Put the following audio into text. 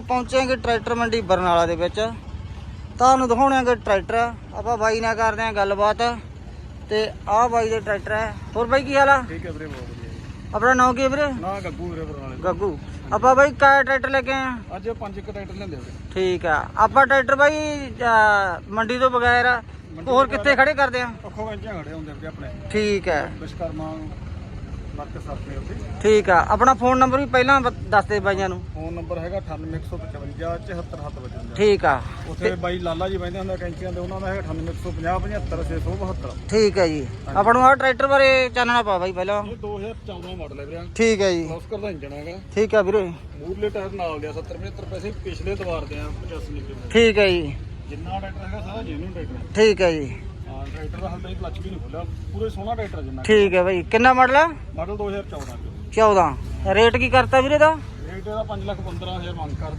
ਪਹੁੰਚਾਂਗੇ tractor ਮੰਡੀ ਬਰਨਾਲਾ ਦੇ ਵਿੱਚ। ਤੁਹਾਨੂੰ ਦਿਖਾਉਣਾਂਗੇ ਟਰੈਕਟਰ। ਆਪਾਂ ਬਾਈ ਨਾਲ ਕਰਦੇ ਆਂ ਗੱਲਬਾਤ। ਤੇ ਆਹ ਬਾਈ ਦੇ ਟਰੈਕਟਰ ਹੈ। ਹੋਰ ਬਾਈ ਕੀ ਹਾਲ ਆ? ਠੀਕ ਹੈ ਵੀਰੇ ਬਹੁਤ ਵਧੀਆ। ਆਪਣਾ ਨਾਮ ਕੀ ਹੈ ਵੀਰੇ? ਨਾ ਗੱਗੂ ਵੀਰੇ ਬਰਨਾਲੇ ਗੱਗੂ। ਆਪਾਂ ਬਾਈ ਕਾ ਟਰੈਕਟਰ ਲੈ ਕੇ ਆਏ ਅੱਜ ਪੰਜ ਇੱਕ ਟਰੈਕਟਰ ਲੈਂਦੇ ਵੀਰੇ। ਠੀਕ ਆ। ਆਪਾਂ ਟਰੈਕਟਰ ਬਾਈ ਮੰਡੀ ਤੋਂ ਬਗੈਰ ਹੋਰ ਕਿੱਥੇ ਖੜੇ ਕਰਦੇ ਆ? ਅੱਖੋਂ ਵੰਜਾਂ ਖੜੇ ਹੁੰਦੇ ਵੀਰੇ ਆਪਣੇ। ਠੀਕ ਹੈ। ਵਿਸ਼ਕਰਮਾ ਉੱਤੇ ਠੀਕ ਆ ਆਪਣਾ ਫੋਨ ਨੰਬਰ ਵੀ ਪਹਿਲਾਂ ਬ- ਦੱਸ ਦੇ ਬਾਈਆਂ ਨੂੰ। ਫੋਨ ਨੰਬਰ ਹੈਗਾ 98155 74755 ਠੀਕ ਆ। ਉੱਥੇ ਬਾਈ ਲਾਲਾ ਜੀ ਬੈਠੇ ਹੁੰਦੇ ਕੈਂਚੀਆਂ ਦੇ ਉਹਨਾਂ ਦਾ ਹੈਗਾ 98150 75672 ਠੀਕ ਹੈ ਜੀ। ਆਪਾਂ ਨੂੰ ਆਹ ਟਰੈਕਟਰ ਬਾਰੇ ਚਾਨਣਾ ਪਾ ਬਾਈ ਪਹਿਲਾਂ। ਇਹ 2014 ਮਾਡਲ ਹੈ ਵੀਰੇ। ਠੀਕ ਹੈ ਜੀ। ਕਲੋਸਕਰ ਦਾ ਇੰਜਨ ਹੈਗਾ। ਠੀਕ ਆ ਵੀਰੇ। ਮੂਰਲੇ ਟਾਇਰ ਨਾਲ ਦੇ ਆ 70 75 ਪੈਸੇ ਪਿਛਲੇ ਦਵਾਰ ਦੇ ਆ 85 ਕਿਲੋ ਠੀਕ ਹੈ ਜੀ। ਜਿੰਨਾ ਟਰੈਕਟਰ ਹੈਗਾ ਸਾਰਾ ਜੈਨੂਨ ਟਰੈਕਟਰ ਹੈ। ਠੀਕ ਹੈ ਜੀ। ਹਾਂ ਟਰੈਕਟਰ ਦਾ ਹਾਲ ਤੱਕ ਕਲਚ ਵੀ ਨਹੀਂ ਖੁੱਲਿਆ ਪੂਰੇ ਸੋਹਣਾ ਟਰੈਕਟਰ ਜਿੰਨਾ ਠੀਕ ਹੈ ਬਾਈ। ਕਿੰਨਾ ਮਾਡਲ ਆ? ਮਾਡਲ 2014 ਚ। 14 ਰੇਟ ਕੀ ਕਰਤਾ ਵੀਰੇ ਦਾ? ਰੇਟ ਇਹਦਾ 5 ਲੱਖ 15000 ਮੰਗ ਕਰਦੇ।